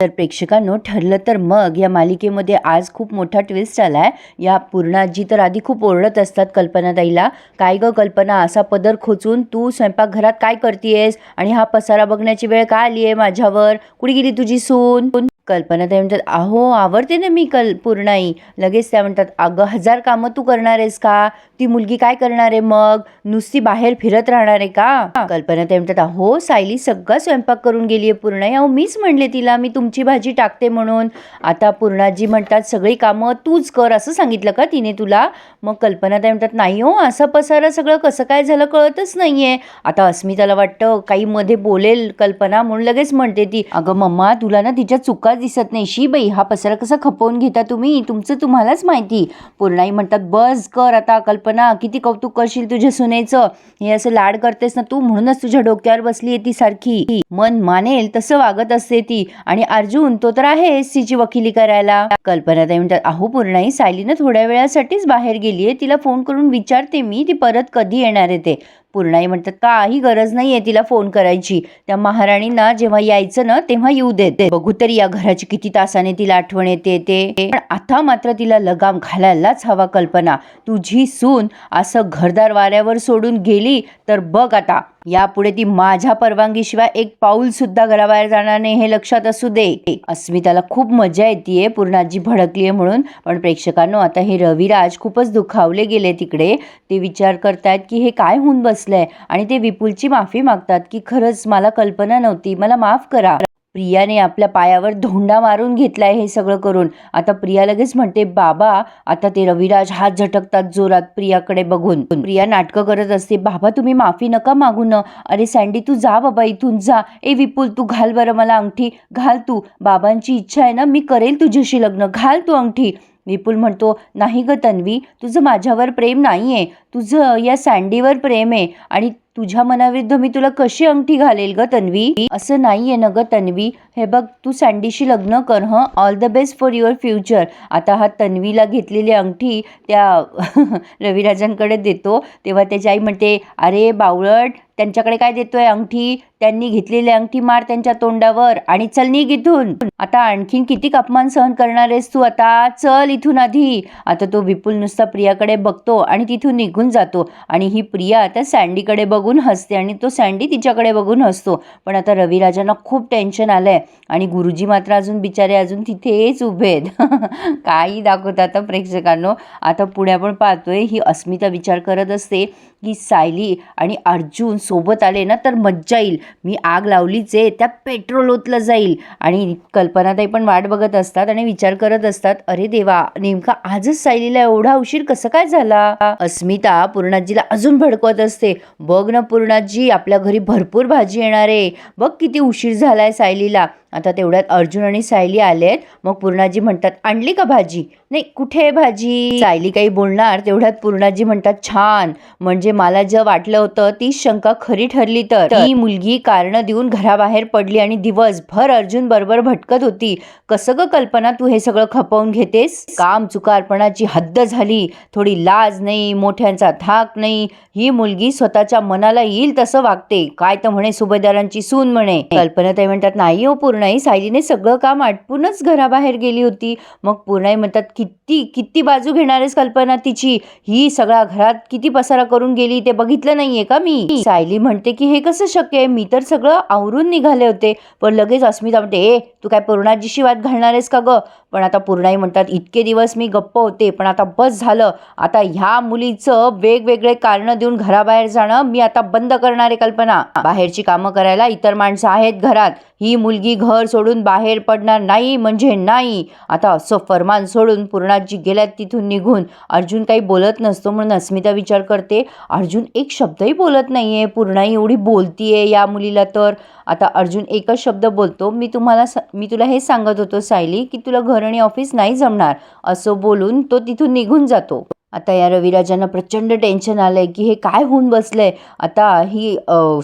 तर प्रेक्षकांनो ठरलं तर मग. या मालिकेमध्ये आज खूप मोठा ट्विस्ट आला आहे या पूर्णाजी तर आधी खूप ओरडत असतात कल्पनाताईला. काय ग कल्पना असा पदर खोचून तू स्वयंपाकघरात काय करतेयस? आणि हा पसारा बघण्याची वेळ का आली आहे माझ्यावर? कुठे गेली तुझी सून? कल्पनाताई म्हणतात अहो आवडते ना मी कल पूर्णाई. लगेच त्या म्हणतात अगं हजार कामं तू करणार आहेस का? ती मुलगी काय करणार आहे मग? नुसती बाहेर फिरत राहणार आहे का? कल्पना ताई म्हणतात अहो सायली सगळा स्वयंपाक करून गेली आहे पूर्णाई. अहो मीच म्हणले तिला मी तुमची भाजी टाकते म्हणून. आता पूर्णाजी म्हणतात सगळी कामं तूच कर असं सांगितलं का तिने तुला? मग कल्पना ताई म्हणतात नाही हो असं पसारा सगळं कसं काय झालं कळतच नाहीये. आता अस्मिताला वाटतं काही मध्ये बोलेल कल्पना म्हणून लगेच म्हणते ती. अगं मम्मा तुला ना तिच्या चुका दिसत नाही. शी बाई हा पसरा कसा खपवून घेता तुम्ही? तुमचं तुम्हालाच माहिती. पूर्णाई म्हणतात बस कर आता कल्पना किती कौतुक करशील तुझ्या सुनेचं? हे असं लाड करतेस ना तू? म्हणूनच तुझ्या डोक्यावर बसली आहे ती सारखी. मन मानेल तसं वागत असते ती. आणि अर्जुन तो तर आहेच तिची वकिली करायला. कल्पना ताई म्हणतात अहो पूर्णाई सायलीनं थोड्या वेळासाठीच बाहेर गेली आहे तिला फोन करून विचारते मी ती परत कधी येणार आहे ते. पूर्णाई म्हणतात काही गरज नाही आहे तिला फोन करायची. त्या महाराणींना जेव्हा यायचं ना तेव्हा येऊ देते बघू तरी या घराची किती तासाने तिला आठवण येते ते. पण आता मात्र तिला लगाम घालायलाच हवा कल्पना. तुझी सून असं घरदार वाऱ्यावर सोडून गेली तर बघ आता. यापुढे ती माझ्या परवानगीशिवाय एक पाऊल सुद्धा घराबाहेर जाणार नाही हे लक्षात असू दे. अस्मिताला खूप मजा येते पूर्णाजी भडकलीये म्हणून. पण प्रेक्षकांनो आता हे रविराज खूपच दुखावले गेले तिकडे. ते विचार करतायत की हे काय होऊन बसलंय? आणि ते विपुलची माफी मागतात की खरंच मला कल्पना नव्हती. मला माफ करा. प्रियाने आपल्या पायावर धोंडा मारून घेतलाय हे सगळं करून. आता प्रिया लगेच म्हणते बाबा आता ते रविराज हात झटकतात जोरात प्रियाकडे बघून. प्रिया नाटकं करत असते बाबा तुम्ही माफी नका मागू न. अरे सँडी तू जा बाबा इथून जा. ए विपुल तू घाल बरं मला अंगठी. घाल तू बाबांची इच्छा आहे ना मी करेल तुझ्याशी लग्न घाल तू अंगठी. विपुल म्हणतो नाही ग तन्वी तुझं माझ्यावर प्रेम नाही आहे तुझं या सँडीवर प्रेम आहे. आणि तुझ्या मनाविरुद्ध मी तुला कशी अंगठी घालेल ग तन्वी? असं नाहीये ना ग तन्वी. हे बघ तू सँडीशी लग्न कर हं. All the best for your future आता हा तन्वीला घेतलेली अंगठी त्या रविराजांकडे देतो. तेव्हा त्याची आई म्हणते अरे बावळट त्यांच्याकडे काय देतोय अंगठी? त्यांनी घेतलेली अंगठी मार त्यांच्या तोंडावर आणि चल निघ इथून. आता आणखीन किती अपमान सहन करणार आहेस तू आता? चल इथून आधी. आता तो विपुल नुसता प्रियाकडे बघतो आणि तिथून निघून जातो. आणि ही प्रिया आता सँडीकडे बघून हसते आणि तो सँडी तिच्याकडे बघून हसतो. पण आता रविराजांना खूप टेन्शन आलंय. आणि गुरुजी मात्र अजून बिचारे अजून तिथेच उभे आहेत. काही दाखवतात आता प्रेक्षकांनो. आता पुढे आपण पाहतोय ही अस्मिता विचार करत असते की सायली आणि अर्जुन सोबत आले ना तर मज्जा येईल. मी आग लावलीच आहे त्या पेट्रोल ओतलं जाईल. आणि कल्पनाताई पण वाट बघत असतात आणि विचार करत असतात अरे देवा नेमका आजच सायलीला एवढा उशीर कसं काय झाला? अस्मिता पूर्णाजीला अजून भडकवत असते. बघ ना पूर्णाजी आपल्या घरी भरपूर भाजी येणार आहे. बघ किती उशीर झालाय सायलीला. आता तेवढ्यात अर्जुन आणि सायली आलेत. मग पूर्णाजी म्हणतात आणली का भाजी? नाही कुठे आहे भाजी? सायली काही बोलणार तेवढ्यात पूर्णाजी म्हणतात छान म्हणजे मला जे वाटलं होतं ती शंका खरी ठरली तर. ही मुलगी कारण देऊन घराबाहेर पडली आणि दिवसभर अर्जुन बरोबर भटकत होती. कसं ग कल्पना तू हे सगळं खपवून घेतेस? काम चुकारपणाची हद्द झाली थोडी लाज नाही मोठ्यांचा धाक नाही. ही मुलगी स्वतःच्या मनाला येईल तसं वागते. काय तर म्हणे सुभेदारांची सून म्हणे. कल्पना ते म्हणतात नाही हो पूर्ण पूर्णाई सायलीने सगळं काम आटपूनच घराबाहेर गेली होती. मग पूर्णाई म्हणतात किती किती बाजू घेणार आहेस कल्पना तिची? ही सगळ्या घरात किती पसारा करून गेली ते बघितलं नाहीये का मी? सायली म्हणते की हे कसं शक्य आहे? मी तर सगळं आवरून निघाले होते. पण लगेच अस्मिता म्हणते ए तू काय पूर्णाजीशी वाद घालणारेस का ग? पण आता पूर्णाई म्हणतात इतके दिवस मी गप्प होते पण आता बस झालं. आता ह्या मुलीचं वेगवेगळे कारण देऊन घराबाहेर जाणं मी आता बंद करणार आहे कल्पना. बाहेरची कामं करायला इतर माणसं आहेत घरात. ही मुलगी घर घर सोडून बाहेर पडणार नाही म्हणजे नाही. आता असं फरमान सोडून पूर्णाजी गेल्यात तिथून निघून. अर्जुन काही बोलत नसतो म्हणून अस्मिता विचार करते अर्जुन एक शब्दही बोलत नाही आहे पूर्णाई एवढी बोलतीये या मुलीला तर. आता अर्जुन एकच शब्द बोलतो मी तुम्हाला स मी तुला हे सांगत होतो सायली की तुला घर आणि ऑफिस नाही जमणार. असं बोलून तो तिथून निघून जातो. आता या रविराजांना प्रचंड टेन्शन आलंय की हे काय होऊन बसलंय. आता ही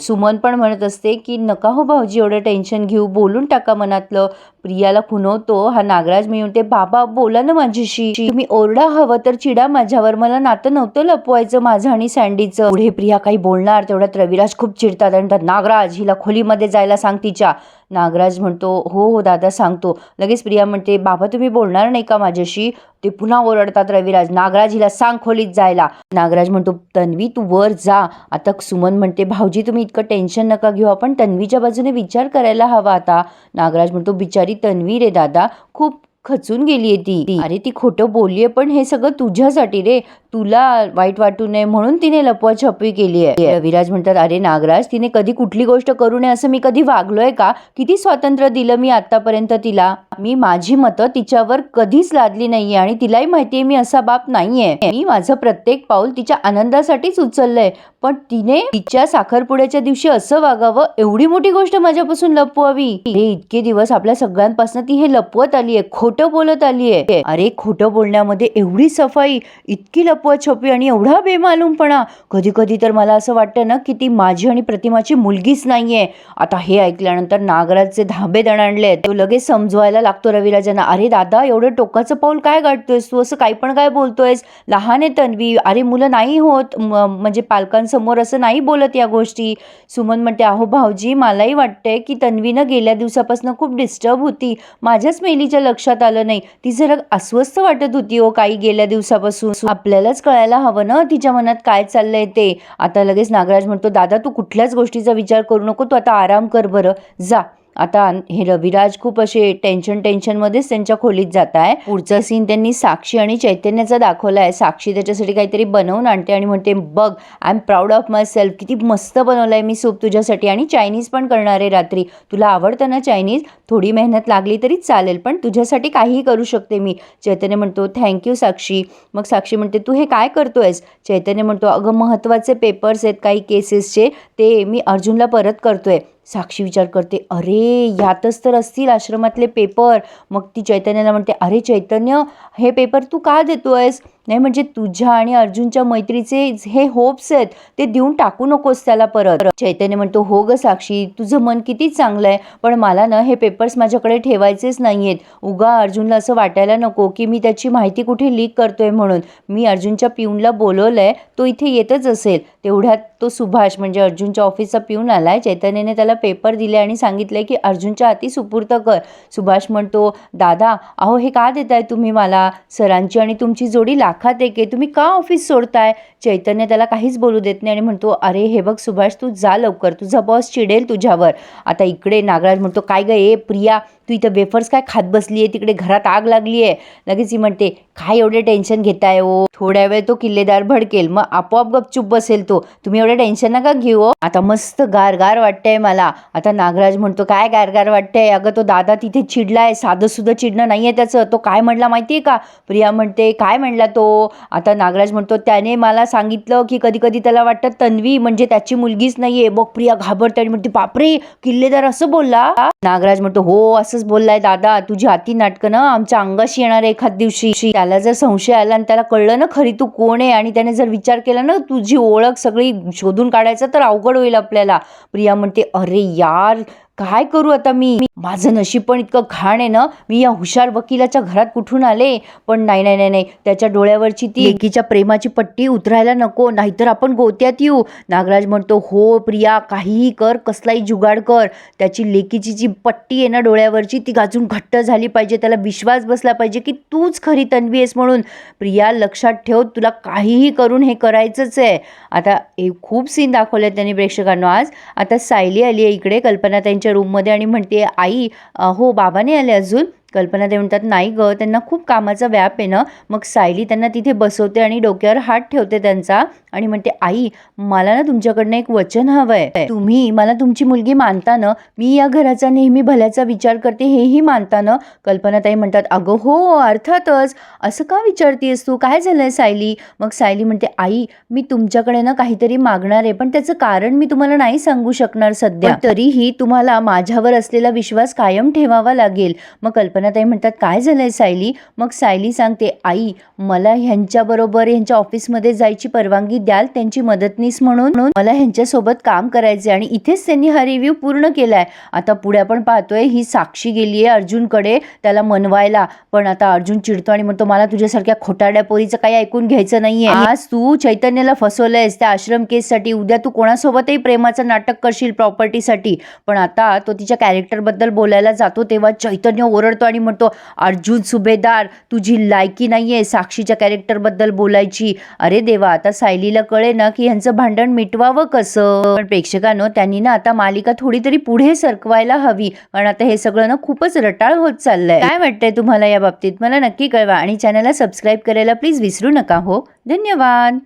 सुमन पण म्हणत असते की नका हो भाऊजी एवढं टेन्शन घेऊ बोलून टाका मनातलं. प्रियाला खुनवतो हा नागराज मी म्हणते बाबा बोला ना माझ्याशी. तुम्ही ओरडा हवं तर चिडा माझ्यावर. मला नातं नव्हतं लपवायचं माझं आणि सँडीचं. पुढे प्रिया काही बोलणार तेवढ्यात रविराज खूप चिडतात आणि म्हणतात नागराज हिला खोलीमध्ये जायला सांग तिच्या. नागराज म्हणतो हो हो दादा सांगतो. लगेच प्रिया म्हणते बाबा तुम्ही बोलणार नाही का माझ्याशी? ते पुन्हा ओरडतात रविराज नागराज हिला सांग खोलीत जायला. नागराज म्हणतो तन्वी तू वर जा. आता सुमन म्हणते भाऊजी तुम्ही इतकं टेन्शन नका घेऊ आपण तन्वीच्या बाजूने विचार करायला हवा आता. नागराज म्हणतो बिचारी तन्वी रे दादा खूप खचून गेलीये ती. अरे ती खोटं बोललीये पण हे सगळं तुझ्यासाठी रे. तुला वाईट वाटू नये म्हणून तिने लपवाछपवी केली आहे. रविराज म्हणतात अरे नागराज तिने कधी कुठली गोष्ट करू नये असं मी कधी वागलोय का? किती स्वातंत्र्य दिलं मी आतापर्यंत तिला? मी माझी मतं तिच्यावर कधीच लादली नाहीये आणि तिलाही माहितीये मी असा बाप नाहीये. मी माझं प्रत्येक पाऊल तिच्या आनंदासाठीच उचललंय. पण तिने तिच्या साखरपुड्याच्या दिवशी असं वागावं एवढी मोठी गोष्ट माझ्यापासून लपवावी? हे इतके दिवस आपल्या सगळ्यांपासून ती हे लपवत आलीये खोटं बोलत आलीये. अरे खोटं बोलण्यामध्ये एवढी सफाई इतकी लपवत छपी आणि एवढा बेमालूमपणा. कधी कधी तर मला असं वाटतं ना की ती माझी आणि प्रतिमाची मुलगीच नाही आहे आता हे ऐकल्यानंतर नागराजचे धाबे दणाणले तो लगेच समजवायला लागतो रविराजांना अरे दादा एवढं टोकाचं पाऊल काय गाठतोयस तू? असं काही पण काय बोलतोयस? लहान आहे तन्वी. अरे मुलं नाही होत. म्हणजे पालकांसमोर असं नाही बोलत या गोष्टी. सुमन म्हणते अहो भाऊजी मलाही वाटतंय की तन्वीनं गेल्या दिवसापासून खूप डिस्टर्ब होती. माझ्याच मेलीच्या लक्षात आलं नाही. ती जरा अस्वस्थ वाटत होती हो काही गेल्या दिवसापासून. आपल्याला त्यालाच कळायला हवं ना तिच्या मनात काय चाललंय ते. आता लगेच नागराज म्हणतो दादा तू कुठल्याच गोष्टीचा विचार करू नको तू आता आराम कर बरं. जा. आता हे रविराज खूप असे टेन्शन टेन्शनमध्येच त्यांच्या खोलीत जात आहे पुढचा सीन त्यांनी साक्षी आणि चैतन्याचा दाखवला आहे साक्षी त्याच्यासाठी काहीतरी बनवून आणते आणि म्हणते बघ I am proud of myself किती मस्त बनवलं आहे मी सूप तुझ्यासाठी आणि चायनीज पण करणार आहे रात्री. तुला आवडतं ना चायनीज थोडी मेहनत लागली तरी चालेल पण तुझ्यासाठी काहीही करू शकते मी. चैतन्य म्हणतो थँक्यू साक्षी. मग साक्षी म्हणते तू हे काय करतोयस? चैतन्य म्हणतो अगं महत्त्वाचे पेपर्स आहेत काही केसेसचे ते मी अर्जुनला परत करतोय. साक्षी विचार करते अरे यातच तर असतील आश्रमातले पेपर मग ती चैतन्याला म्हणते अरे चैतन्य हे पेपर तू का देतो आहेस नाही म्हणजे तुझ्या आणि अर्जुनच्या मैत्रीचे हे होप्स आहेत ते देऊन टाकू नकोस त्याला परत. चैतन्य म्हणतो हो ग साक्षी तुझं मन किती चांगलं आहे पण मला ना हे पेपर्स माझ्याकडे ठेवायचेच नाही आहेत उगा अर्जुनला असं वाटायला नको की मी त्याची माहिती कुठे लीक करतोय म्हणून. मी अर्जुनच्या पिऊनला बोलवलंय तो इथे येतच असेल. तेवढ्यात तो सुभाष म्हणजे अर्जुनच्या ऑफिसचा पिऊन आलाय. चैतन्याने त्याला पेपर दिले आणि सांगितलंय की अर्जुनच्या हाती सुपूर्त कर. सुभाष म्हणतो दादा अहो हे का देताय तुम्ही मला? सरांची आणि तुमची जोडी लाग एक आहे तुम्ही का ऑफिस सोडताय? चैतन्य त्याला काहीच बोलू देत नाही आणि म्हणतो अरे हे बघ सुभाष तू जा लवकर. तुझा बॉस चिडेल तुझ्यावर. आता इकडे नागराज म्हणतो काय ग ए प्रिया तू इथं वेफर्स काय खात बसली आहे तिकडे घरात आग लागली आहे लगेच ही म्हणते काय एवढे टेन्शन घेताय ओ थोड्या वेळ तो किल्लेदार भडकेल. मग आपोआप गपचूप बसेल तो. तुम्ही एवढं टेन्शन नका घेऊ हो. आता मस्त गारगार वाटतंय मला. आता नागराज म्हणतो काय गारगार वाटतंय? अगं तो दादा तिथे चिडलाय. साधं सुद्धा चिडणं नाहीये त्याचं. तो काय म्हणला माहितीये का? प्रिया म्हणते काय म्हणला तो? आता नागराज म्हणतो त्याने मला सांगितलं की कधी कधी त्याला वाटतं तन्वी म्हणजे त्याची मुलगीच नाहीये. बघ प्रिया घाबरते आणि म्हणते बापरे किल्लेदार असं बोलला? नागराज म्हणतो हो असंच बोललाय दादा. तुझी हाती नाटकं ना आमच्या अंगाशी येणार आहे एखाद दिवशी. त्याला जर संशय आला आणि त्याला कळलं ना खरी तू कोण आहे? आणि त्याने जर विचार केला ना तुझी ओळख सगळी शोधून काढायचं तर अवघड होईल आपल्याला. प्रिया म्हणते अरे यार काय करू आता मी? माझं नशीब पण इतकं घाण आहे ना? मी या हुशार वकिलाच्या घरात कुठून आले? पण नाही नाही नाही नाही. त्याच्या डोळ्यावरची ती एकीच्या प्रेमाची पट्टी उतरायला नको. नाहीतर आपण गोत्यात येऊ. नागराज म्हणतो हो प्रिया काहीही कर कसलाही जुगाड कर. त्याची लेकीची जी पट्टी आहे ना डोळ्यावरची ती गाजून घट्ट झाली पाहिजे. त्याला विश्वास बसला पाहिजे की तूच खरी तन्वी आहेस म्हणून. प्रिया लक्षात ठेव तुला काहीही करून हे करायचंच आहे. आता खूप सीन दाखवले त्यांनी प्रेक्षकांना आज. आता सायली आली आहे इकडे. कल्पना त्यांच्या रूममध्ये आणि म्हणते आई हो बाबा नाही आले अजून. कल्पना ते म्हणतात नाही ग त्यांना खूप कामाचा व्याप आहे ना. मग सायली त्यांना तिथे बसवते आणि डोक्यावर हात ठेवते त्यांचा. आणि म्हणते आई मला ना तुमच्याकडनं एक वचन हवं आहे तुम्ही मला तुमची मुलगी मानता ना मी या घराचा नेहमी भल्याचा विचार करते हेही मानता ना कल्पनाताई म्हणतात अगं हो अर्थातच. असं का विचारतेस तू? काय झालंय सायली? मग सायली म्हणते आई मी तुमच्याकडे ना काहीतरी मागणार आहे पण त्याचं कारण मी तुम्हाला नाही सांगू शकणार सध्या. तरीही तुम्हाला माझ्यावर असलेला विश्वास कायम ठेवावा लागेल. मग कल्पनाताई म्हणतात काय झालंय सायली? मग सायली सांगते आई मला ह्यांच्याबरोबर ह्यांच्या ऑफिसमध्ये जायची परवानगी द्याल त्यांची मदतनीस म्हणून. म्हणून मला ह्यांच्यासोबत काम करायचे आणि इथेच त्यांनी हा रिव्ह्यू पूर्ण केलाय. आता पुढे आपण पाहतोय ही साक्षी गेली आहे अर्जुनकडे त्याला मनवायला. पण आता अर्जुन चिडतो आणि म्हणतो मला तुझ्यासारख्या खोटाड्या पोरीचं काही ऐकून घ्यायचं नाहीये. आज तू चैतन्याला फसवलंयस त्या आश्रम केससाठी. उद्या तू कोणासोबतही प्रेमाचं नाटक करशील प्रॉपर्टीसाठी पण आता तो तिच्या कॅरेक्टरबद्दल बोलायला जातो तेव्हा चैतन्य ओरडतो आणि म्हणतो अर्जुन सुभेदार तुझी लायकी नाहीये साक्षीच्या कॅरेक्टरबद्दल बोलायची. अरे देवा आता सायलीला कळे ना की ह्यांचं भांडण मिटवावं कसं? पण प्रेक्षकांनो त्यांनी ना आता मालिका थोडी तरी पुढे सरकवायला हवी. कारण आता हे सगळं ना खूपच रटाळ होत चाललंय. काय वाटतंय तुम्हाला या बाबतीत? मला नक्की कळवा. आणि चॅनलला सबस्क्राईब करायला प्लीज विसरू नका हो? धन्यवाद!